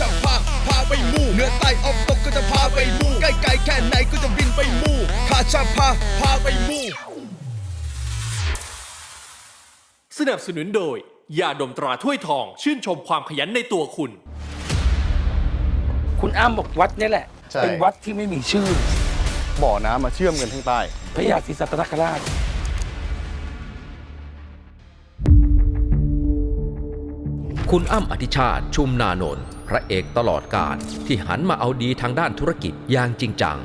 จะพาพาไปมู่เหนือใต้ออกตกก็จะพาไปมู่ใกล้ๆแค่ไหนก็จะบินไปมู่ข้าจะพาพาไปมู่สนับสนุนโดยยาดมตราถ้วยทอง ชื่นชมความขยันในตัวคุณ คุณอ้ำบอกวัดเนี่ยแหละ ใช่ เป็นวัดที่ไม่มีชื่อ บ่อน้ำมาเชื่อมกันทั้งใต้ พระยาศรีสัตนคราช คุณอ้ำอธิชาติชุมนานนท์พระเอกตลอดการที่หันมาเอาดีทางด้านธุรกิจอย่างจริงจัง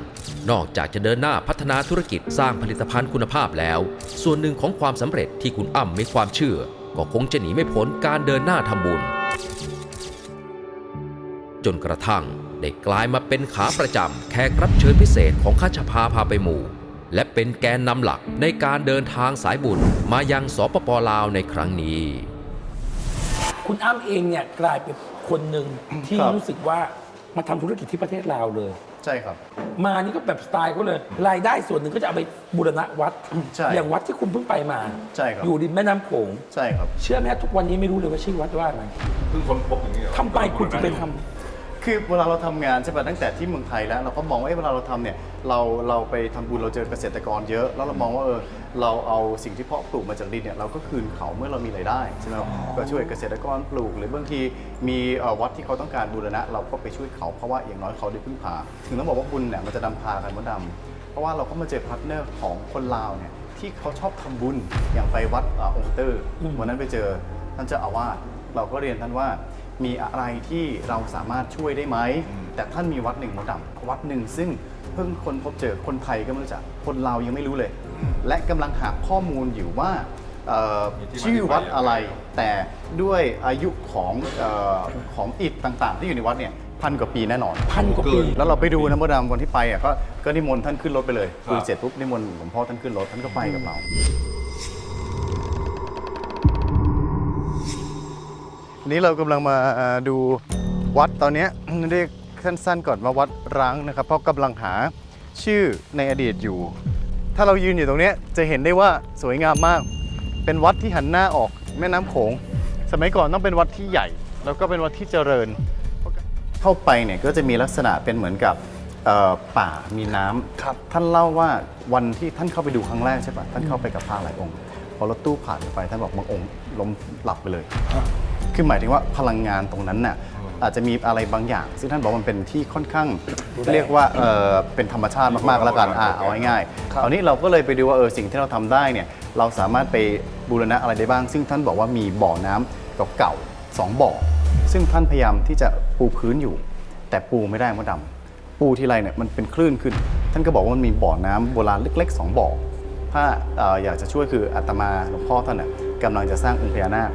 นอกจากจะเดินหน้าพัฒนาธุรกิจสร้างผลิตภัณฑ์คุณภาพแล้ว ส่วนหนึ่งของความสำเร็จที่คุณอ้ำมีความเชื่อ ก็คงจะหนีไม่พ้นการเดินหน้าทำบุญ จนกระทั่งได้กลายมาเป็นขาประจำแขกรับเชิญพิเศษของข้าชพาพาไปหมู่ และเป็นแกนนำหลักในการเดินทางสายบุญมายังสปปลาวในครั้งนี้ คุณอ้ำเองเนี่ยกลายเป็นคนหนึ่งที่ครับ รู้สึกว่ามาทำธุรกิจที่ประเทศลาวเลย ใช่ครับ มานี่ก็แบบสไตล์เขาเลย รายได้ส่วนหนึ่งก็จะเอาไปบูรณะวัด ใช่อย่างวัดที่คุณเพิ่งไปมาใช่ครับ อยู่ริมแม่น้ำโขง ใช่ครับ เชื่อไหมทุกวันนี้ไม่รู้เลยว่าชื่อวัดว่าอะไรเพิ่งค้นพบอย่างนี้เหรอทำไปคุณจะไปทำ คือเวลาเราทำงานใช่ป่ะตั้งแต่ที่เมืองไทยแล้ว เราก็มองว่าเอ้ยเวลาเราทำเนี่ยเราเราไปทำบุญเราเจอเกษตรกรเยอะ แล้วเรามองว่าเออเราเอาสิ่งที่เพาะปลูกมาจากดินเนี่ยเราก็คืนเขาเมื่อเรามีรายได้ใช่ไหมครับก็ช่วยเกษตรกรปลูก หรือบางทีมีเอ่อวัดที่เขาต้องการบูรณะ เราก็ไปช่วยเขาเพราะว่าอย่างน้อยเขาได้พึ่งพาถึงต้องบอกว่าบุญเนี่ยมันจะนำพากันมดดำเพราะว่าเราก็มาเจอพาร์ทเนอร์ของคนลาวเนี่ยที่เขาชอบทำบุญอย่างไปวัดเอ่อองค์เตอร์วันนั้นไปเจอท่านเจ้าอาวาสเราก็เรียนท่านว่า มีอะไรที่เราสามารถช่วยได้ไหม แต่ท่านมีวัดหนึ่งมดดำวัดหนึ่งซึ่งเพิ่งคนพบเจอคนไทยก็ไม่รู้จักคนลาวยังไม่รู้เลย และกำลังหาข้อมูลอยู่ว่าเอ่อชื่อวัดอะไร แต่ด้วยอายุของเออของอิฐต่างๆ ที่อยู่ในวัดเนี่ยพันกว่าปีแน่นอนพันกว่าปี แล้วเราไปดูนะมดดำวันที่ไปอะก็ก็นิมนต์ท่านขึ้นรถไปเลยคุยเสร็จปุ๊บนิมนต์หลวงพ่อท่านขึ้นรถท่านก็ไปกับเรา วันนี้เรากำลังมาดูวัดตอนนี้เรียกสั้นๆก่อนว่าวัดร้างนะครับ เพราะกำลังหาชื่อในอดีตอยู่ ถ้าเรายืนอยู่ตรงนี้จะเห็นได้ว่าสวยงามมาก เป็นวัดที่หันหน้าออกแม่น้ำโขง สมัยก่อนต้องเป็นวัดที่ใหญ่ แล้วก็เป็นวัดที่เจริญ เข้าไปเนี่ยก็จะมีลักษณะเป็นเหมือนกับป่ามีน้ำครับท่านเล่าว่าวันที่ท่านเข้าไปดูครั้งแรกใช่ปะท่านเข้าไปกับพระหลายองค์ พอรถตู้ผ่านไปท่านบอกบางองค์ล้มหลับไปเลย คือหมายถึงว่าพลังงานตรงนั้นน่ะอาจจะมีอะไรบางอย่าง ซึ่งท่านบอกว่ามันเป็นที่ค่อนข้างเรียกว่าเออเป็นธรรมชาติมากๆแล้วกันอะเอาง่ายๆคราวนี้เราก็เลยไปดูว่าเออสิ่งที่เราทำได้เนี่ยเราสามารถไปบูรณะอะไรได้บ้าง ซึ่งท่านบอกว่ามีบ่อน้ำเก่าๆสองบ่อ ซึ่งท่านพยายามที่จะปูพื้นอยู่ แต่ปูไม่ได้มดดำปูทีไรเนี่ยมันเป็นคลื่นขึ้น ท่านก็บอกว่ามันมีบ่อน้ำโบราณเล็กๆสองบ่อถ้าเอ่ออยากจะช่วยคืออาตมาหลวงพ่อท่านน่ะกำลังจะสร้างองค์พญานาค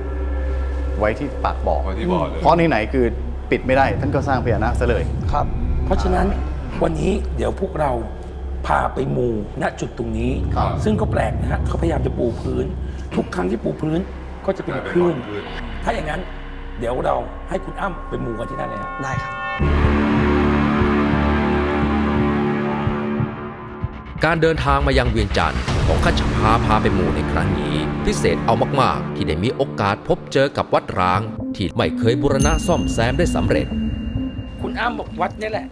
ไว้ที่ปากบ่อ ไว้ที่บ่อเลย เพราะไหนๆคือปิดไม่ได้ ท่านก็สร้างพญานาคซะเลย ครับ เพราะฉะนั้นวันนี้เดี๋ยวพวกเราพาไปมูณจุดตรงนี้ ครับ ซึ่งก็แปลกนะฮะเขาพยายามจะปูพื้น ทุกครั้งที่ปูพื้นก็จะเป็นคลื่นถ้าอย่างนั้น เดี๋ยวเราให้คุณอ้ำไปมูกันที่นั่นเลยฮะได้ครับ การเดินทางมายังเวียงจันทร์ของข้าชพาพาไปหมู่ในครั้งนี้ พิเศษเอามาก ๆ ที่ได้มีโอกาสพบเจอกับวัดร้าง ที่ไม่เคยบูรณะซ่อมแซมได้สำเร็จ คุณอ้ำบอกวัดเนี่ยแหละ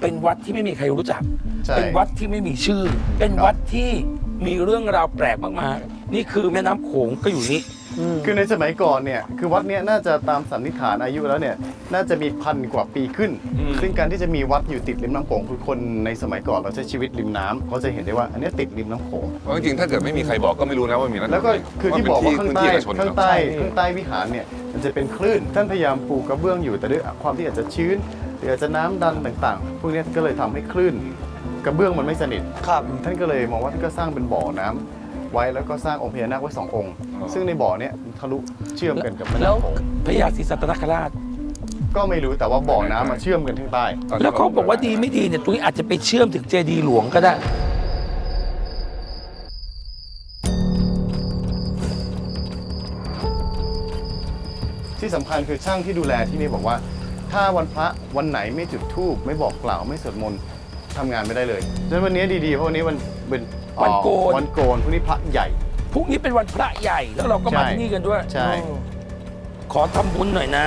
เป็นวัดที่ไม่มีใครรู้จัก ใช่ เป็นวัดที่ไม่มีชื่อ เป็นวัดที่มีเรื่องราวแปลกมากๆนี่คือแม่น้ำโขงก็อยู่นี่ คือในสมัยก่อนเนี่ยคือวัดเนี้ยน่าจะตามสันนิษฐานอายุแล้วเนี่ยน่าจะมีพันกว่าปีขึ้นซึ่งการที่จะมีวัดอยู่ติดริมน้ำโขงคือคนในสมัยก่อนเราใช้ชีวิตริมน้ำเขาจะเห็นได้ว่าอันเนี้ยติดริมน้ำโขง เพราะจริงๆถ้าเกิดไม่มีใครบอกก็ไม่รู้นะว่ามีนั้นแล้วก็คือที่บอกว่าข้างใต้พื้นที่เอกชนข้างเนอะใต้ข้างใต้วิหารเนี่ยมันจะเป็นคลื่น ท่านพยายามปูกระเบื้องอยู่แต่ด้วยความที่อาจจะชื้นหรืออาจจะน้ำดันต่างๆ พวกเนี้ยก็เลยทำให้คลื่น กระเบื้องมันไม่สนิท ครับ ท่านก็เลยมองว่าท่านก็สร้างเป็นบ่อน้ำ ไว้แล้วก็สร้างองค์พญานาคไว้สององค์ ซึ่งในบ่อเนี้ยทะลุเชื่อมกันกับแม่แล้วน้ำโขงพระยาศรีสัตนคราช ก็ไม่รู้แต่ว่าบ่อน้ำมาเชื่อมกันทั้งใต้ตอนที่แล้วเขาบอกว่าดีไม่ดีเนี่ยตรงนี้อาจจะไปเชื่อมถึงเจดีย์หลวงก็ได้ ที่สำคัญคือช่างที่ดูแลที่นี่บอกว่า ถ้าวันพระวันไหนไม่จุดธูปไม่บอกกล่าวไม่สวดมนต์ ทำงานไม่ได้เลยฉะนั้นวันนี้ดีๆเพราะวันนี้มันเป็นวันโกน วันโกนพรุ่งนี้พระใหญ่ พรุ่งนี้เป็นวันพระใหญ่แล้วเราก็มาใช่ที่นี่กันด้วยใช่ขอทำบุญหน่อยนะ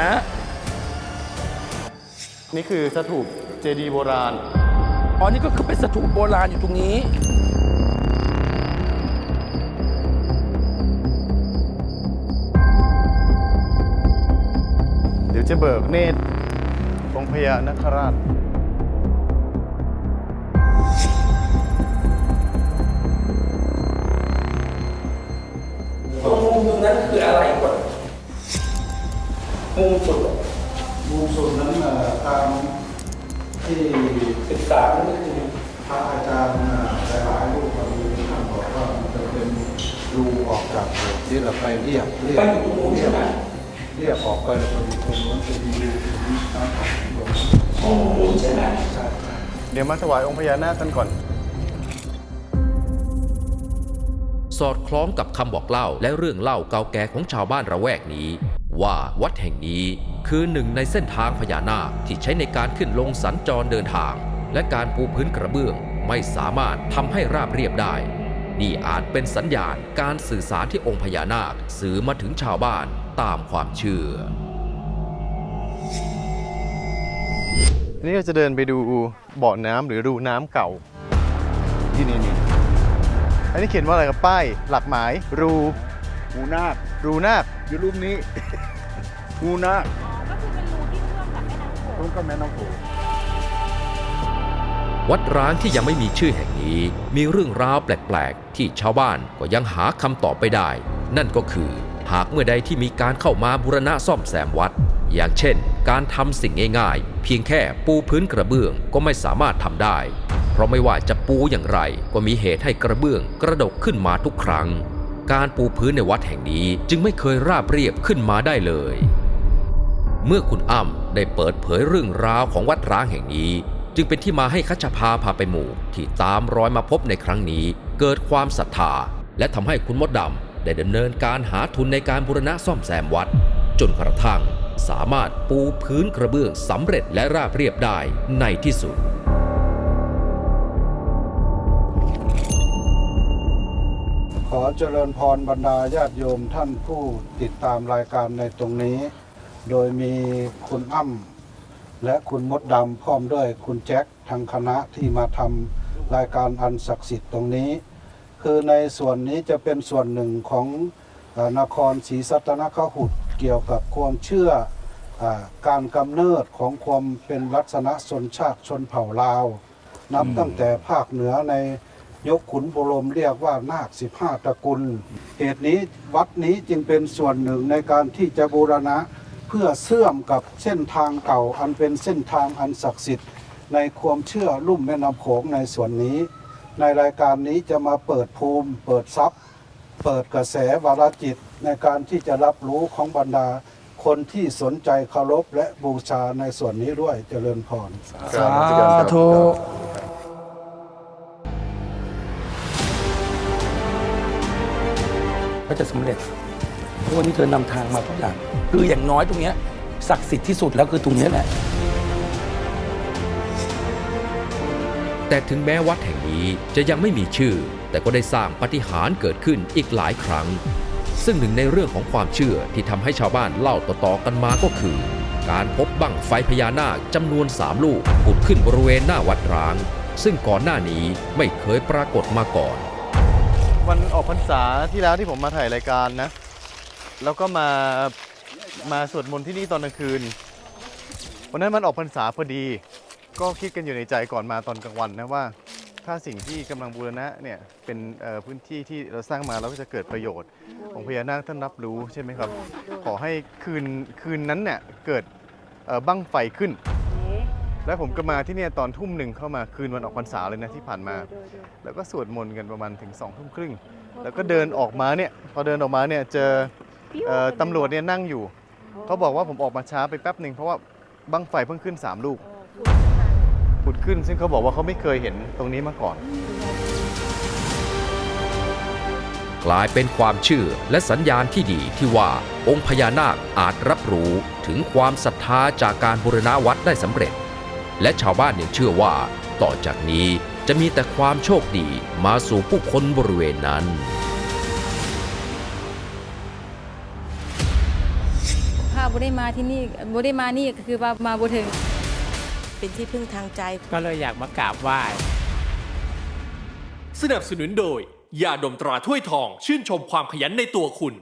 นี่คือสถูปเจดีย์โบราณ อ๋อนี่ก็คือเป็นสถูปโบราณอยู่ตรงนี้ เดี๋ยวจะเบิกเนตรองค์พญานคราช นั้นคืออะไรก่อนมุมสุดมุมสุดนั้นเอ่อตามที่ศึกษานั่นก็คือพระอาจารย์อ่าหลายๆรูปบางทีท่านบอกว่ามันจะเป็นรูออกจากโบสถ์ที่เราไปเรียบเรียไปบอยู่ตรงนู้นใช่ไหมเรียบออกไปแล้วก็มีตรงนู้นจะมีรูตรงนี้นะครับหลวงตรงนู้นใช่ไหมใช่ใช่ เดี๋ยวมาถวายองค์พญานาคกันก่อน สอดคล้องกับคำบอกเล่าและเรื่องเล่าเก่าแก่ของชาวบ้านระแวกนี้ ว่าวัดแห่งนี้คือหนึ่งในเส้นทางพญานาคที่ใช้ในการขึ้นลงสัญจรเดินทาง และการปูพื้นกระเบื้องไม่สามารถทำให้ราบเรียบได้ นี่อาจเป็นสัญญาณการสื่อสารที่องค์พญานาคสื่อมาถึงชาวบ้านตามความเชื่อทีนี้เราจะเดินไปดูบ่อน้ำหรือรูน้ำเก่าที่นี่นี่ อันนี้เขียนว่าอะไรครับป้าย หลักหมาย รูงูนาครูนาคอยู่รูปนี้งูนาคก็คือเป็นรูที่เชื่อมกับแม่น้ำโขงตรงกับแม่น้ำโขงวัดร้างที่ยังไม่มีชื่อแห่งนี้ มีเรื่องราวแปลกๆ ที่ชาวบ้านก็ยังหาคำตอบไปได้ นั่นก็คือ หากเมื่อใดที่มีการเข้ามาบูรณะซ่อมแซมวัด อย่างเช่น การทำสิ่งง่ายๆ เพียงแค่ปูพื้นกระเบื้องก็ไม่สามารถทำได้ เพราะไม่ว่าจะปูอย่างไรก็มีเหตุให้กระเบื้องกระดกขึ้นมาทุกครั้ง การปูพื้นในวัดแห่งนี้จึงไม่เคยราบเรียบขึ้นมาได้เลย เมื่อคุณอ้ำได้เปิดเผยเรื่องราวของวัดร้างแห่งนี้ จึงเป็นที่มาให้คัชพาพาไปหมู่ที่ตามรอยมาพบในครั้งนี้ เกิดความศรัทธา และทำให้คุณมดดำได้ดำเนินการหาทุนในการบูรณะซ่อมแซมวัด จนกระทั่งสามารถปูพื้นกระเบื้องสำเร็จและราบเรียบได้ในที่สุด ขอเจริญพรบรรดาญาติโยมท่านผู้ติดตามรายการในตรงนี้ โดยมีคุณอ้ำและคุณมดดำพร้อมด้วยคุณแจ็คทางคณะที่มาทำรายการอันศักดิ์สิทธิ์ตรงนี้ คือในส่วนนี้จะเป็นส่วนหนึ่งของนครศรีสัตนคหุดเกี่ยวกับความเชื่ออการกำเนิดของความเป็นลักษณะชนชาติชนเผ่าลาว นับตั้งแต่ภาคเหนือใน ยกขุนบรมเรียกว่านาคสิบห้าตระกุลเหตุนี้วัดนี้จึงเป็นส่วนหนึ่งในการที่จะบูรณะ เพื่อเชื่อมกับเส้นทางเก่าอันเป็นเส้นทางอันศักดิ์สิทธิ์ ในความเชื่อลุ่มแม่น้ำโขงในส่วนนี้ ในรายการนี้จะมาเปิดภูมิ เปิดทรัพย์ เปิดกระแสวารจิต ในการที่จะรับรู้ของบรรดาคนที่สนใจเคารพและบูชาในส่วนนี้ด้วยเจริญพรสาธุ ก็จะสำเร็จเพราะวันนี้เธอนำทางมาทุกอย่าง คืออย่างน้อยตรงเนี้ยศักดิ์สิทธิ์ที่สุดแล้วคือตรงนี้แหละ แต่ถึงแม้วัดแห่งนี้จะยังไม่มีชื่อ แต่ก็ได้สร้างปาฏิหาริย์เกิดขึ้นอีกหลายครั้ง ซึ่งหนึ่งในเรื่องของความเชื่อที่ทำให้ชาวบ้านเล่าต่อๆกันมาก็คือ การพบบั้งไฟพญานาคจำนวนสามลูกผุดขึ้นบริเวณหน้าวัดร้าง ซึ่งก่อนหน้านี้ไม่เคยปรากฏมาก่อน วันออกพรรษาที่แล้วที่ผมมาถ่ายรายการนะ แล้วก็มามาสวดมนต์ที่นี่ตอนกลางคืน วันนั้นมันออกพรรษาพอดี ก็คิดกันอยู่ในใจก่อนมาตอนกลางวันนะว่า ถ้าสิ่งที่กำลังบูรณะเนี่ยเป็นพื้นที่ที่เราสร้างมาแล้วก็จะเกิดประโยชน์ของพญานาคท่านรับรู้ใช่ไหมครับ ขอให้คืนคืนนั้นเนี่ยเกิดบั้งไฟขึ้น แล้วผมก็มาที่เนี่ยตอนทุ่มหนึ่งเข้ามาคืนวันออกพรรษาเลยนะที่ผ่านมา แล้วก็สวดมนต์กันประมาณถึงสองทุ่มครึ่ง แล้วก็เดินออกมาเนี่ยพอเดินออกมาเนี่ยเจอเอ่อตำรวจเนี่ยนั่งอยู่ เขาบอกว่าผมออกมาช้าไปแป๊บหนึ่งเพราะว่าบั้งไฟเพิ่งขึ้น3ลูกผุดขึ้นซึ่งเขาบอกว่าเขาไม่เคยเห็นตรงนี้มาก่อน กลายเป็นความเชื่อและสัญญาณที่ดีที่ว่าองค์พญานาคอาจรับรู้ถึงความศรัทธาจากการบูรณะวัดได้สำเร็จ และชาวบ้านยังเชื่อว่า ต่อจากนี้จะมีแต่ความโชคดีมาสู่ผู้คนบริเวณนั้น ถ้าบุได้มาที่นี่บุได้มานี่ก็คือว่ามาบุถึง เป็นที่พึ่งทางใจ ก็เลยอยากมากราบไหว้ สนับสนุนโดยยาดมตราถ้วยทอง ชื่นชมความขยันในตัวคุณ